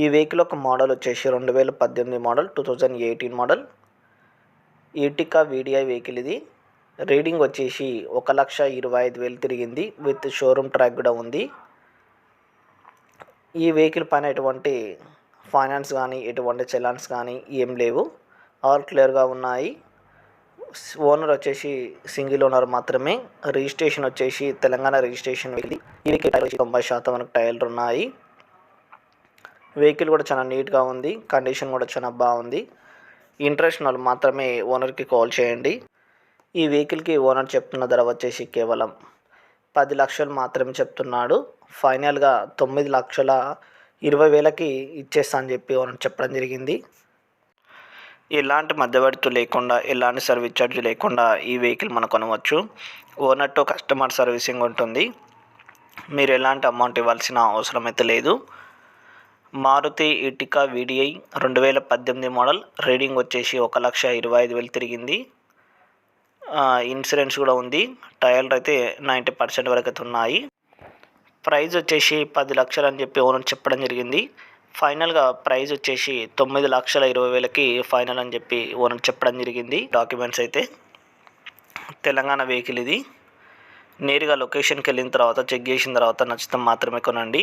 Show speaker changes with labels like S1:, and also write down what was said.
S1: ఈ వెహికల్ ఒక మోడల్ వచ్చేసి రెండు వేల పద్దెనిమిది model two thousand eighteen model. ఈటికా VDI vehicle ఇది. రీడింగ్ వచ్చేసి ఒక లక్ష ఇరవై ఐదు వేలు తిరిగింది. విత్ షోరూమ్ ట్రాక్ కూడా ఉంది. ఈ వెహికల్ పైన ఎటువంటి ఫైనాన్స్ కానీ ఎటువంటి చలాన్స్ కానీ ఏం లేవు. ఆల్ క్లియర్గా ఉన్నాయి. ఓనర్ వచ్చేసి సింగిల్ ఓనర్ మాత్రమే. రిజిస్ట్రేషన్ వచ్చేసి తెలంగాణ రిజిస్ట్రేషన్ వెళ్ళి ఈ వెహికల్ తొంభై శాతం వరకు టైర్లు ఉన్నాయి. వెహికల్ కూడా చాలా నీట్గా ఉంది. కండిషన్ కూడా చాలా బాగుంది. ఇంట్రెస్ట్ వాళ్ళు మాత్రమే ఓనర్కి కాల్ చేయండి. ఈ వెహికల్కి ఓనర్ చెప్తున్న ధర వచ్చేసి కేవలం పది లక్షలు మాత్రమే చెప్తున్నాడు. ఫైనల్గా తొమ్మిది లక్షల ఇరవై వేలకి ఇచ్చేస్తా అని చెప్పి ఓనర్ చెప్పడం జరిగింది. ఎలాంటి మధ్యవర్తి లేకుండా ఎలాంటి సర్వీస్ ఛార్జ్ లేకుండా ఈ వెహికల్ మనం కొనవచ్చు. ఓనర్ టు కస్టమర్ సర్వీసింగ్ ఉంటుంది. మీరు ఎలాంటి అమౌంట్ ఇవ్వాల్సిన అవసరం అయితే లేదు. మారుతి ఇటికా వీడిఐ రెండు వేల పద్దెనిమిది మోడల్. రీడింగ్ వచ్చేసి ఒక లక్ష ఇరవై ఐదు వేలు తిరిగింది. ఇన్సూరెన్స్ కూడా ఉంది. టైర్లు అయితే నైంటీ పర్సెంట్ వరకు అయితే ఉన్నాయి. ప్రైజ్ వచ్చేసి పది లక్షలు అని చెప్పి ఓనర్ చెప్పడం జరిగింది. ఫైనల్గా ప్రైజ్ వచ్చేసి తొమ్మిది లక్షల ఇరవై వేలకి ఫైనల్ అని చెప్పి ఓనర్ చెప్పడం జరిగింది. డాక్యుమెంట్స్ అయితే తెలంగాణ వెహికల్ ఇది. నేరుగా లొకేషన్కి వెళ్ళిన తర్వాత చెక్ చేసిన తర్వాత నచ్చితే మాత్రమే కొనండి.